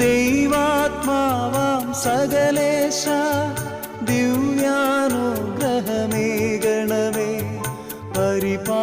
ദൈവാത്മാവാം സകലേശ ദിവ്യാനുഗ്രഹമേ ഗണമേ പരിപാ